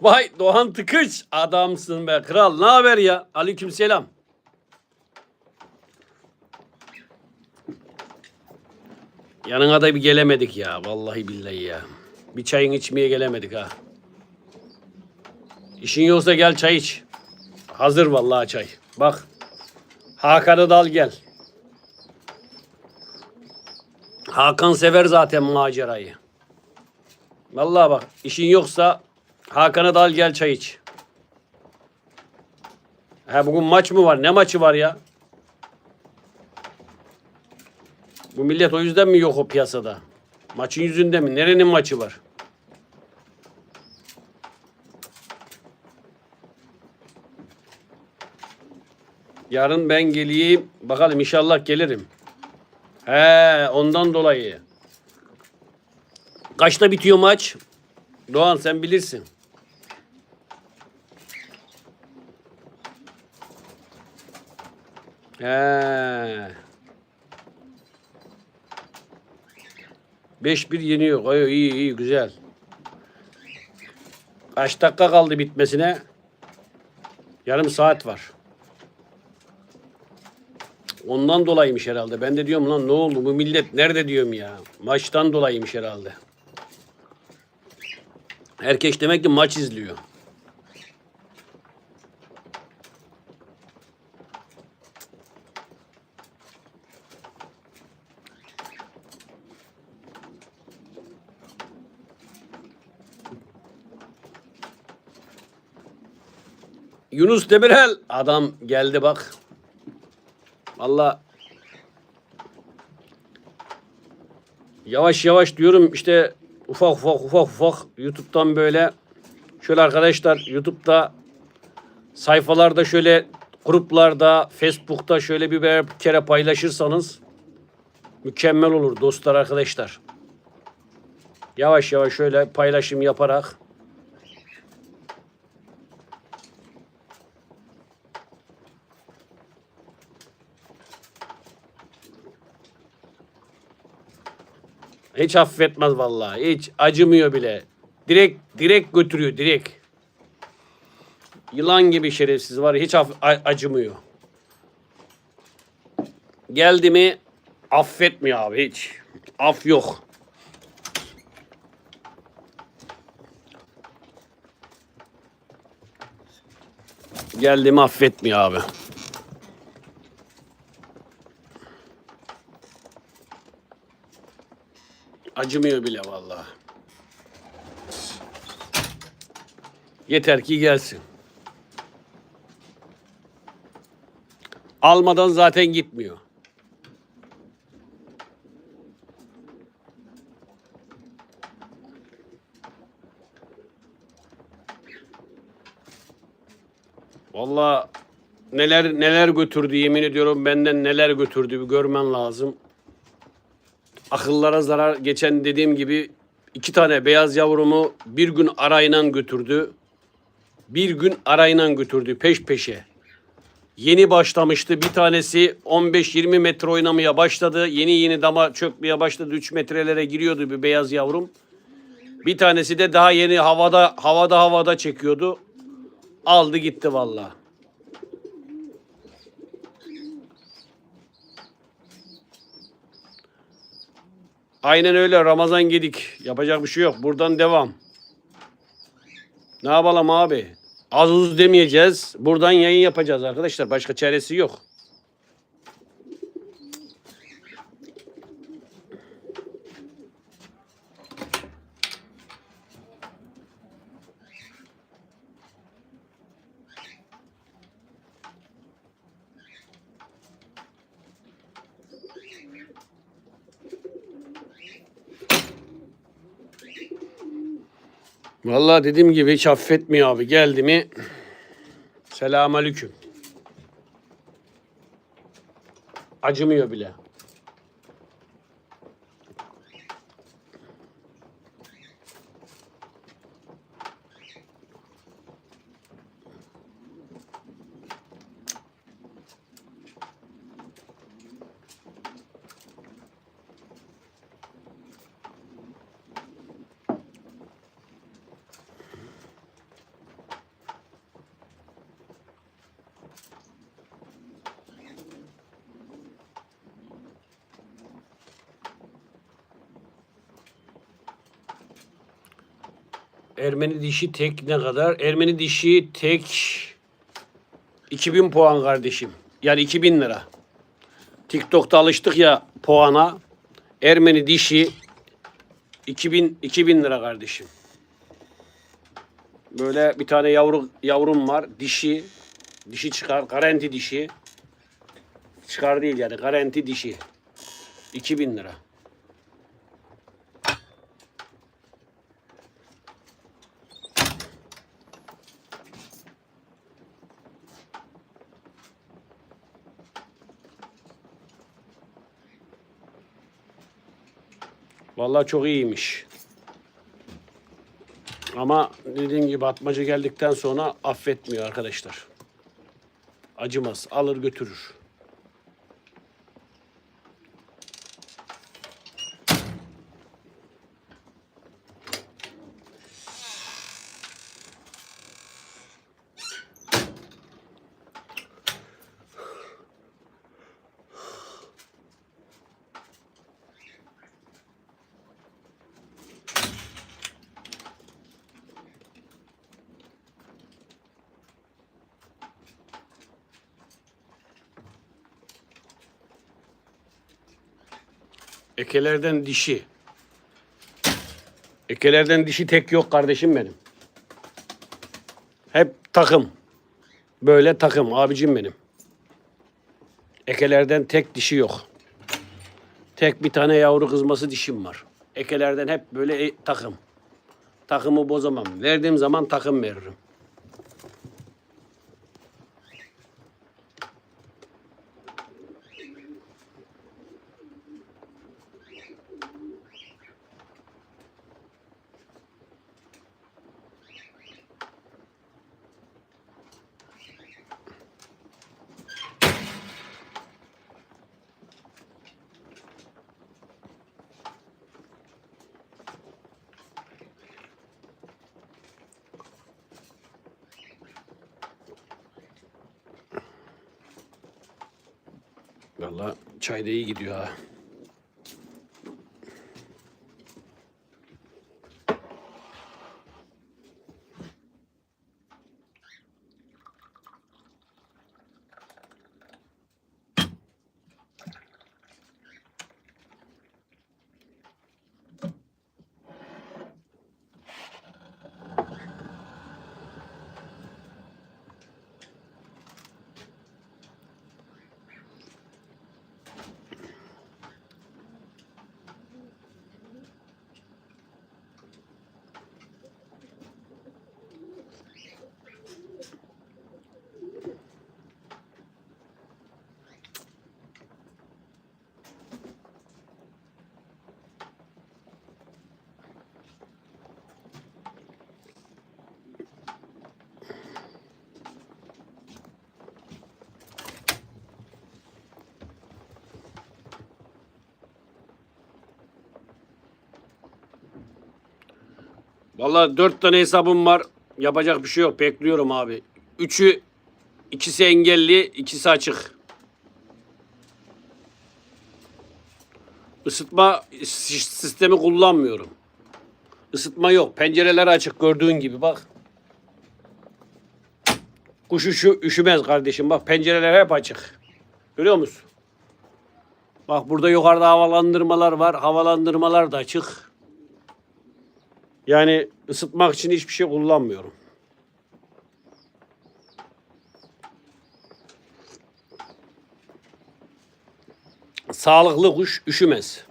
Vay Doğan Tıkıç adamsın be kral. Ne haber ya? Aleykümselam. Yanına da bir gelemedik ya. Vallahi billahi ya. Bir çayın içmeye gelemedik ha. İşin yoksa gel çay iç. Hazır vallahi çay. Bak. Hakan'ı da al gel. Hakan sever zaten macerayı. Vallahi bak işin yoksa Hakan'ı da al gel çay iç. Ha bugün maç mı var? Ne maçı var ya? Bu millet o yüzden mi yok o piyasada? Maçın yüzünde mi? Nerenin maçı var? Yarın ben geleyim. Bakalım inşallah gelirim. He ondan dolayı. Kaçta bitiyor maç? Doğan sen bilirsin. He. 5-1 yeniyor. Ay, iyi iyi güzel. Kaç dakika kaldı bitmesine? Yarım saat var. Ondan dolayıymış herhalde. Ben de diyorum lan ne oldu bu millet nerede diyorum ya. Maçtan dolayıymış herhalde. Herkes demek ki maç izliyor. Yunus Demirel adam geldi bak. Valla yavaş yavaş diyorum işte ufak ufak ufak ufak YouTube'dan böyle şöyle arkadaşlar YouTube'da sayfalarda şöyle gruplarda Facebook'ta şöyle bir, bir kere paylaşırsanız mükemmel olur dostlar arkadaşlar. Yavaş yavaş şöyle paylaşım yaparak Hiç affetmez vallahi. Hiç acımıyor bile. Direkt direkt götürüyor direkt. Yılan gibi şerefsiz var. Hiç aff- a- acımıyor. Geldi mi affetmiyor abi hiç. Af yok. Geldi mi affetmiyor abi. Acımıyor bile vallahi. Yeter ki gelsin. Almadan zaten gitmiyor. Vallahi neler neler götürdü yemin ediyorum benden neler götürdü bir görmen lazım. Akıllara zarar geçen dediğim gibi iki tane beyaz yavrumu bir gün arayla götürdü. Bir gün arayla götürdü peş peşe. Yeni başlamıştı. Bir tanesi 15-20 metre oynamaya başladı. Yeni yeni dama çökmeye başladı. 3 metrelere giriyordu bir beyaz yavrum. Bir tanesi de daha yeni havada havada havada çekiyordu. Aldı gitti vallahi. Aynen öyle Ramazan Gedik. Yapacak bir şey yok. Buradan devam. Ne yapalım abi? Az uz demeyeceğiz. Buradan yayın yapacağız arkadaşlar. Başka çaresi yok. Vallahi dediğim gibi hiç affetmiyor abi. Geldi mi? Selamünaleyküm. Acımıyor bile. Ermeni dişi tek ne kadar? Ermeni dişi tek 2000 puan kardeşim. Yani 2000 lira. TikTok'ta alıştık ya puana. Ermeni dişi 2000 2000 lira kardeşim. Böyle bir tane yavru yavrum var. Dişi. Dişi çıkar. Garanti dişi. Çıkar değil yani. Garanti dişi. 2000 lira. Vallahi çok iyiymiş. Ama dediğim gibi atmaca geldikten sonra affetmiyor arkadaşlar. Acımaz. Alır götürür. Ekelerden dişi. Ekelerden dişi tek yok kardeşim benim. Hep takım. Böyle takım abicim benim. Ekelerden tek dişi yok. Tek bir tane yavru kızması dişim var. Ekelerden hep böyle e- takım. Takımı bozamam. Verdiğim zaman takım veririm. Vallahi çay da iyi gidiyor ha. Vallahi dört tane hesabım var. Yapacak bir şey yok. Bekliyorum abi. Üçü, ikisi engelli, ikisi açık. Isıtma sistemi kullanmıyorum. Isıtma yok. Pencereler açık gördüğün gibi bak. Kuş üşü, üşümez kardeşim. Bak pencereler hep açık. Görüyor musun? Bak burada yukarıda havalandırmalar var. Havalandırmalar da açık. Yani ısıtmak için hiçbir şey kullanmıyorum. Sağlıklı kuş üşümez.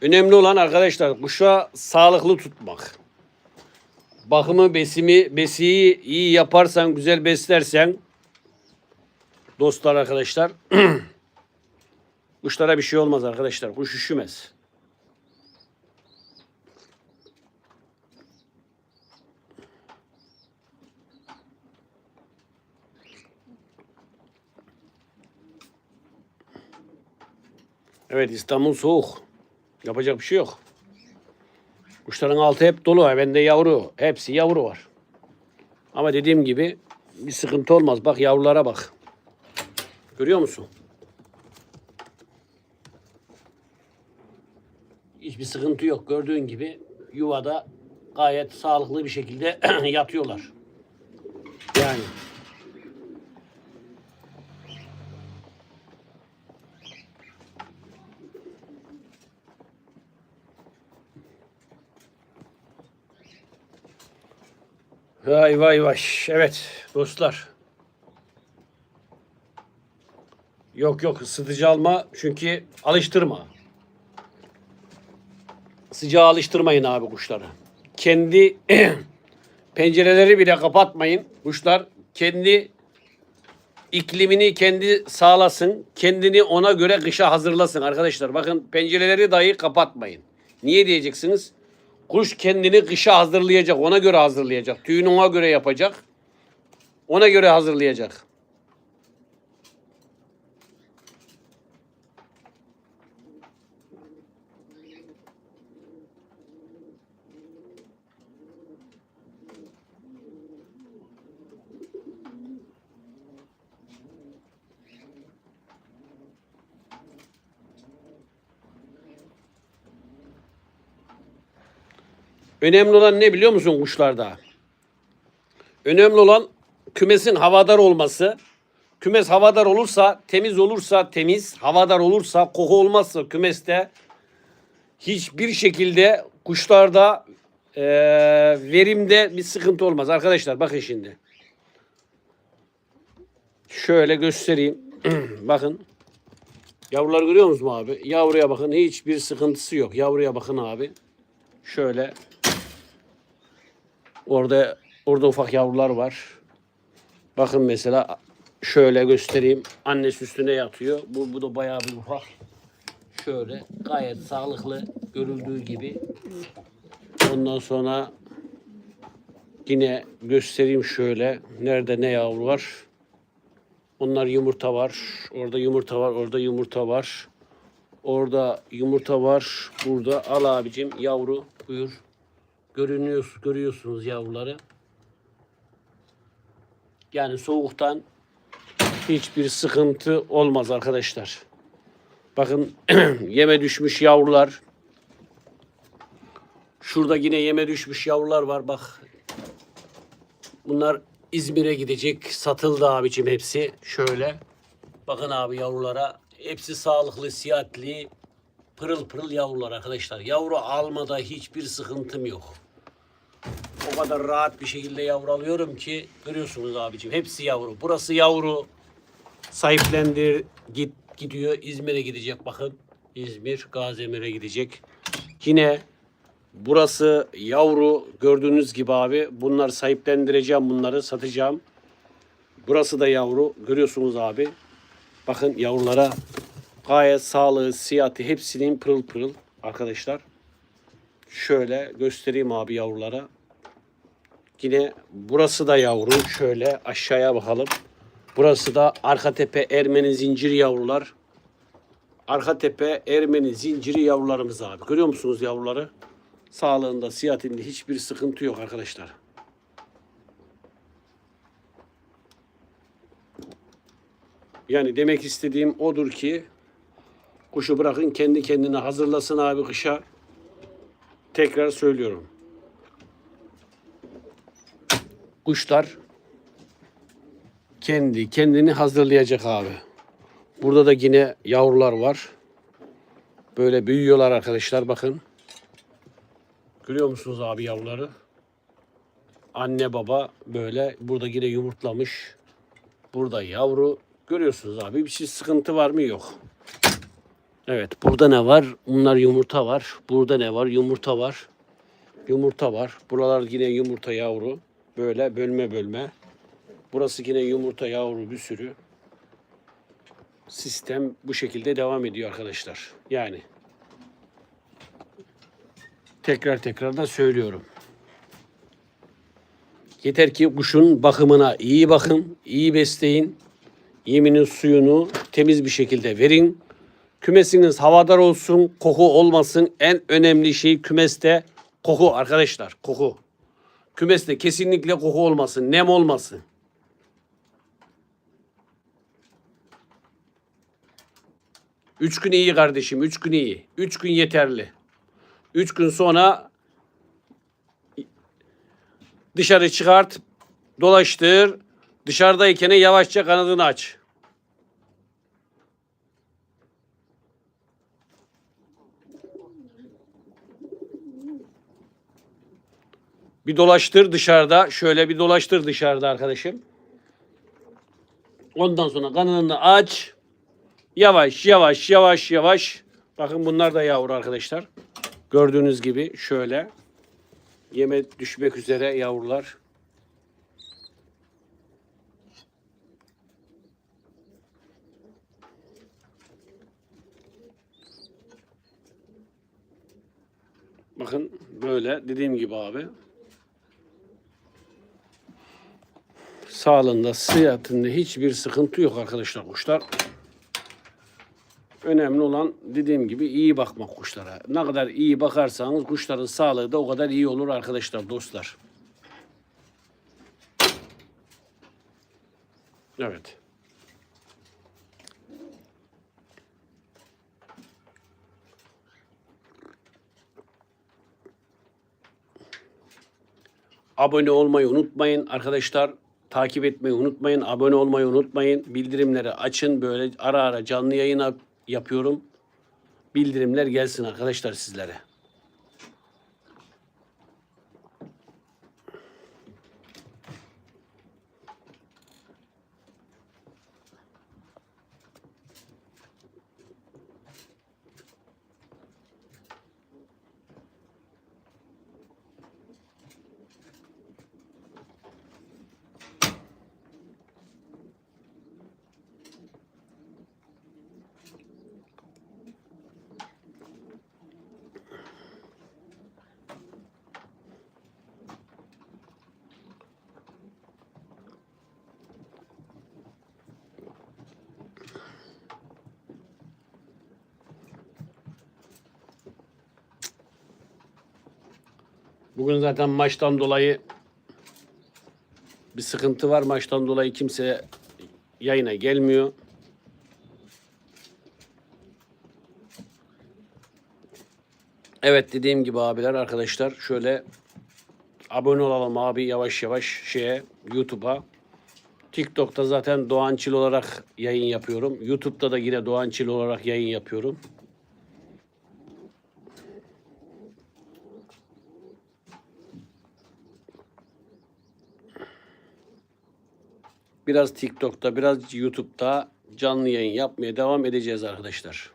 Önemli olan arkadaşlar kuşa sağlıklı tutmak. Bakımı, besimi, besiyi iyi yaparsan, güzel beslersen dostlar arkadaşlar kuşlara bir şey olmaz arkadaşlar. Kuş üşümez. Evet İstanbul soğuk. Yapacak bir şey yok. Kuşların altı hep dolu. Bende yavru. Hepsi yavru var. Ama dediğim gibi bir sıkıntı olmaz. Bak yavrulara bak. Görüyor musun? Hiçbir sıkıntı yok. Gördüğün gibi yuvada gayet sağlıklı bir şekilde yatıyorlar. Yani. Vay vay vay. Evet dostlar. Yok yok ısıtıcı alma çünkü alıştırma. Sıcağı alıştırmayın abi kuşları. Kendi pencereleri bile kapatmayın. Kuşlar kendi iklimini kendi sağlasın. Kendini ona göre kışa hazırlasın arkadaşlar. Bakın pencereleri dahi kapatmayın. Niye diyeceksiniz? Kuş kendini kışa hazırlayacak. Ona göre hazırlayacak. Tüyünü ona göre yapacak. Ona göre hazırlayacak. Önemli olan ne biliyor musun kuşlarda? Önemli olan kümesin havadar olması. Kümes havadar olursa, temiz olursa temiz, havadar olursa, koku olmazsa kümeste hiçbir şekilde kuşlarda eee, verimde bir sıkıntı olmaz. Arkadaşlar bakın şimdi. Şöyle göstereyim. bakın. Yavrular görüyor musunuz abi? Yavruya bakın hiçbir sıkıntısı yok. Yavruya bakın abi. Şöyle Orada orada ufak yavrular var. Bakın mesela şöyle göstereyim. Annesi üstüne yatıyor. Bu, bu da bayağı bir ufak. Şöyle gayet sağlıklı görüldüğü gibi. Ondan sonra yine göstereyim şöyle. Nerede ne yavru var. Onlar yumurta var. Orada yumurta var. Orada yumurta var. Orada yumurta var. Burada al abicim yavru buyur. Görünüyor, görüyorsunuz yavruları. Yani soğuktan hiçbir sıkıntı olmaz arkadaşlar. Bakın yeme düşmüş yavrular. Şurada yine yeme düşmüş yavrular var bak. Bunlar İzmir'e gidecek. Satıldı abicim hepsi. Şöyle. Bakın abi yavrulara. Hepsi sağlıklı, siyahatli, pırıl pırıl yavrular arkadaşlar. Yavru almada hiçbir sıkıntım yok. O kadar rahat bir şekilde yavru alıyorum ki görüyorsunuz abicim. Hepsi yavru. Burası yavru. Sahiplendir git gidiyor. İzmir'e gidecek bakın. İzmir Gaziemir'e gidecek. Yine burası yavru. Gördüğünüz gibi abi. Bunlar sahiplendireceğim bunları. Satacağım. Burası da yavru. Görüyorsunuz abi. Bakın yavrulara gayet sağlığı, siyati hepsinin pırıl pırıl arkadaşlar. Şöyle göstereyim abi yavrulara. Yine burası da yavru. Şöyle aşağıya bakalım. Burası da arka tepe Ermeni zinciri yavrular. Arka tepe Ermeni zinciri yavrularımız abi. Görüyor musunuz yavruları? Sağlığında, siyatinde hiçbir sıkıntı yok arkadaşlar. Yani demek istediğim odur ki kuşu bırakın kendi kendine hazırlasın abi kışa. Tekrar söylüyorum. Kuşlar kendi kendini hazırlayacak abi. Burada da yine yavrular var. Böyle büyüyorlar arkadaşlar bakın. Görüyor musunuz abi yavruları? Anne baba böyle burada yine yumurtlamış. Burada yavru. Görüyorsunuz abi bir şey sıkıntı var mı? Yok. Evet burada ne var? Bunlar yumurta var. Burada ne var? Yumurta var. Yumurta var. Buralar yine yumurta yavru. Böyle bölme bölme. Burası yine yumurta yavru bir sürü. Sistem bu şekilde devam ediyor arkadaşlar. Yani tekrar tekrar da söylüyorum. Yeter ki kuşun bakımına iyi bakın, iyi besleyin. Yeminin suyunu temiz bir şekilde verin. Kümesiniz havadar olsun, koku olmasın. En önemli şey kümeste koku arkadaşlar, koku. Kümeste kesinlikle koku olmasın, nem olmasın. Üç gün iyi kardeşim, üç gün iyi. Üç gün yeterli. Üç gün sonra Dışarı çıkart. Dolaştır. Dışarıdayken yavaşça kanadını aç. Bir dolaştır dışarıda. Şöyle bir dolaştır dışarıda arkadaşım. Ondan sonra kanalını aç. Yavaş yavaş yavaş yavaş. Bakın bunlar da yavru arkadaşlar. Gördüğünüz gibi şöyle. Yeme düşmek üzere yavrular. Bakın böyle dediğim gibi abi. Sağlığında, sıhhatinde hiçbir sıkıntı yok arkadaşlar kuşlar. Önemli olan dediğim gibi iyi bakmak kuşlara. Ne kadar iyi bakarsanız kuşların sağlığı da o kadar iyi olur arkadaşlar, dostlar. Evet. Abone olmayı unutmayın arkadaşlar. Takip etmeyi unutmayın. Abone olmayı unutmayın. Bildirimleri açın. Böyle ara ara canlı yayına yapıyorum. Bildirimler gelsin arkadaşlar sizlere. Bugün zaten maçtan dolayı bir sıkıntı var. Maçtan dolayı kimse yayına gelmiyor. Evet dediğim gibi abiler arkadaşlar şöyle abone olalım abi yavaş yavaş şeye YouTube'a. TikTok'ta zaten Doğan Çil olarak yayın yapıyorum. YouTube'da da yine Doğan Çil olarak yayın yapıyorum. Biraz TikTok'ta, biraz YouTube'da canlı yayın yapmaya devam edeceğiz arkadaşlar.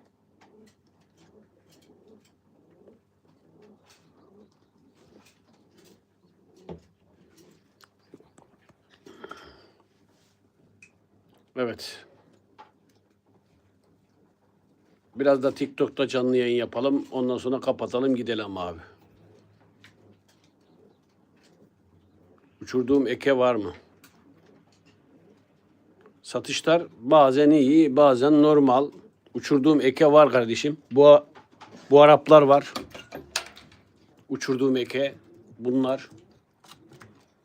Evet. Biraz da TikTok'ta canlı yayın yapalım. Ondan sonra kapatalım gidelim abi. Uçurduğum eke var mı? Satışlar bazen iyi, bazen normal. Uçurduğum eke var kardeşim. Bu bu Araplar var. Uçurduğum eke bunlar.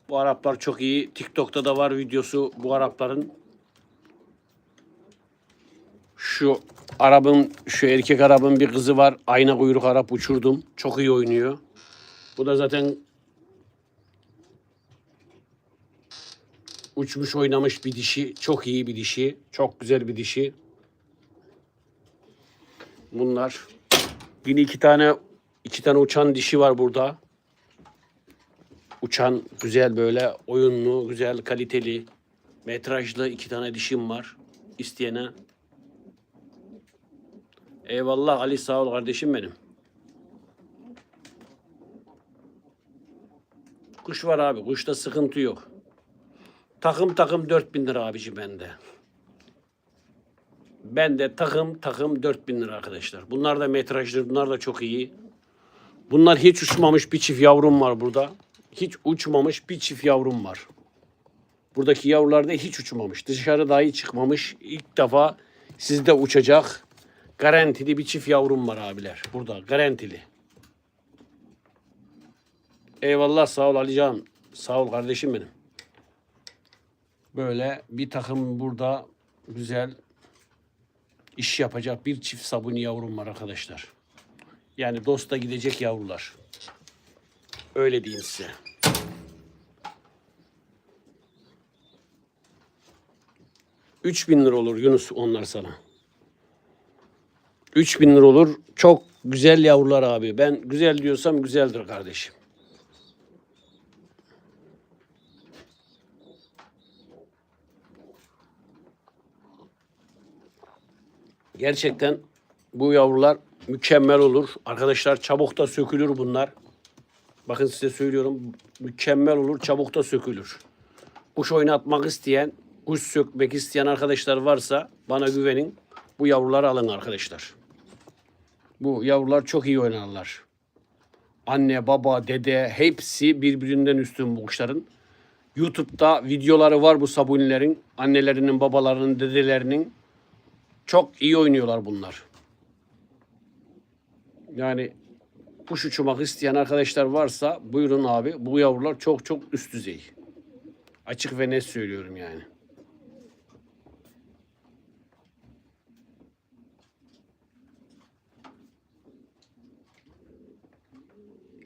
Bu Araplar çok iyi. TikTok'ta da var videosu bu Arapların. Şu Arap'ın, şu erkek Arap'ın bir kızı var. Ayna kuyruk Arap uçurdum. Çok iyi oynuyor. Bu da zaten uçmuş oynamış bir dişi. Çok iyi bir dişi. Çok güzel bir dişi. Bunlar. Yine iki tane iki tane uçan dişi var burada. Uçan güzel böyle oyunlu, güzel kaliteli, metrajlı iki tane dişim var. İsteyene. Eyvallah Ali sağ ol kardeşim benim. Kuş var abi. Kuşta sıkıntı yok. Takım takım 4000 lira abici bende. Bende takım takım 4000 lira arkadaşlar. Bunlar da metrajlı, bunlar da çok iyi. Bunlar hiç uçmamış bir çift yavrum var burada. Hiç uçmamış bir çift yavrum var. Buradaki yavrular da hiç uçmamış. Dışarı dahi çıkmamış. İlk defa sizde uçacak. Garantili bir çift yavrum var abiler. Burada garantili. Eyvallah sağ ol Alican. Sağ ol kardeşim benim böyle bir takım burada güzel iş yapacak bir çift sabuni yavrum var arkadaşlar. Yani dosta gidecek yavrular. Öyle diyeyim size. Üç bin lira olur Yunus onlar sana. Üç bin lira olur. Çok güzel yavrular abi. Ben güzel diyorsam güzeldir kardeşim. Gerçekten bu yavrular mükemmel olur. Arkadaşlar çabuk da sökülür bunlar. Bakın size söylüyorum mükemmel olur çabuk da sökülür. Kuş oynatmak isteyen, kuş sökmek isteyen arkadaşlar varsa bana güvenin. Bu yavruları alın arkadaşlar. Bu yavrular çok iyi oynarlar. Anne, baba, dede hepsi birbirinden üstün bu kuşların. YouTube'da videoları var bu sabunilerin. Annelerinin, babalarının, dedelerinin. Çok iyi oynuyorlar bunlar. Yani kuş uçurmak isteyen arkadaşlar varsa buyurun abi. Bu yavrular çok çok üst düzey. Açık ve net söylüyorum yani.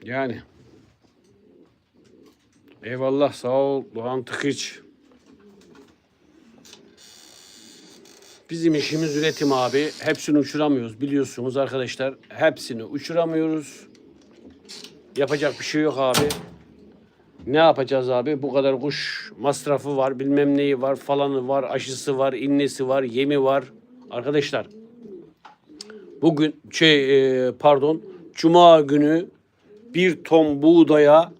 Yani. Eyvallah sağ ol Doğan Tıkıç. Bizim işimiz üretim abi. Hepsini uçuramıyoruz biliyorsunuz arkadaşlar. Hepsini uçuramıyoruz. Yapacak bir şey yok abi. Ne yapacağız abi? Bu kadar kuş masrafı var, bilmem neyi var, falanı var, aşısı var, innesi var, yemi var. Arkadaşlar bugün şey e, pardon cuma günü bir ton buğdaya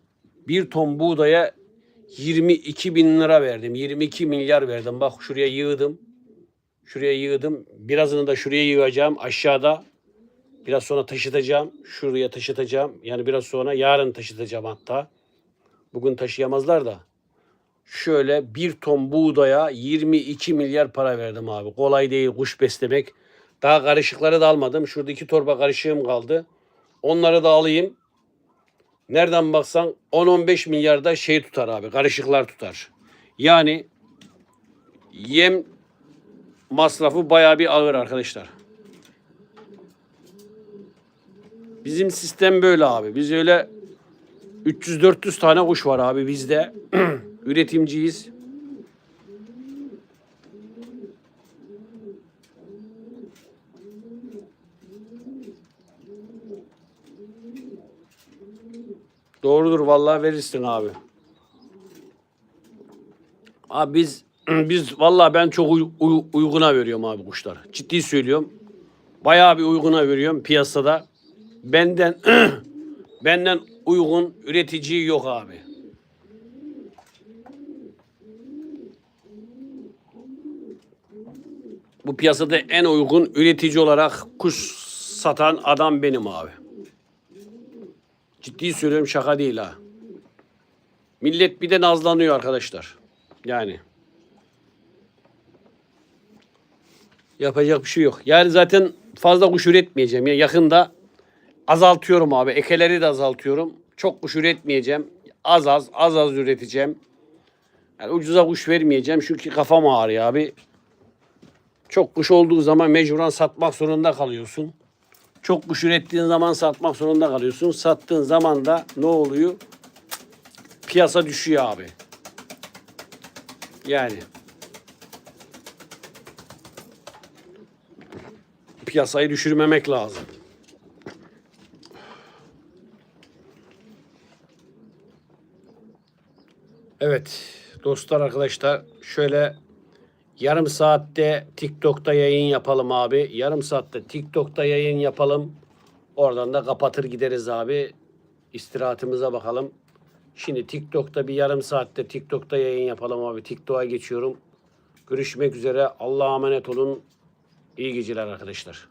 bir ton buğdaya 22 bin lira verdim. 22 milyar verdim. Bak şuraya yığdım. Şuraya yığdım. Birazını da şuraya yığacağım. Aşağıda biraz sonra taşıtacağım. Şuraya taşıtacağım. Yani biraz sonra yarın taşıtacağım hatta. Bugün taşıyamazlar da. Şöyle bir ton buğdaya 22 milyar para verdim abi. Kolay değil kuş beslemek. Daha karışıkları da almadım. Şurada iki torba karışığım kaldı. Onları da alayım. Nereden baksan 10-15 milyarda şey tutar abi. Karışıklar tutar. Yani yem masrafı bayağı bir ağır arkadaşlar. Bizim sistem böyle abi. Biz öyle 300-400 tane kuş var abi bizde. Üretimciyiz. Doğrudur vallahi verirsin abi. Abi biz biz vallahi ben çok uy- uy- uyguna veriyorum abi kuşlar. Ciddi söylüyorum. Bayağı bir uyguna veriyorum piyasada. Benden benden uygun üretici yok abi. Bu piyasada en uygun üretici olarak kuş satan adam benim abi. Ciddi söylüyorum şaka değil ha. Millet bir de nazlanıyor arkadaşlar. Yani. Yapacak bir şey yok. Yani zaten fazla kuş üretmeyeceğim. Ya yakında azaltıyorum abi. Ekeleri de azaltıyorum. Çok kuş üretmeyeceğim. Az az az az üreteceğim. Yani ucuza kuş vermeyeceğim çünkü kafam ağrıyor abi. Çok kuş olduğu zaman mecburen satmak zorunda kalıyorsun. Çok kuş ürettiğin zaman satmak zorunda kalıyorsun. Sattığın zaman da ne oluyor? Piyasa düşüyor abi. Yani. Piyasayı düşürmemek lazım. Evet dostlar arkadaşlar şöyle yarım saatte TikTok'ta yayın yapalım abi. Yarım saatte TikTok'ta yayın yapalım. Oradan da kapatır gideriz abi. İstirahatimize bakalım. Şimdi TikTok'ta bir yarım saatte TikTok'ta yayın yapalım abi. TikTok'a geçiyorum. Görüşmek üzere. Allah'a emanet olun. İyi geceler arkadaşlar.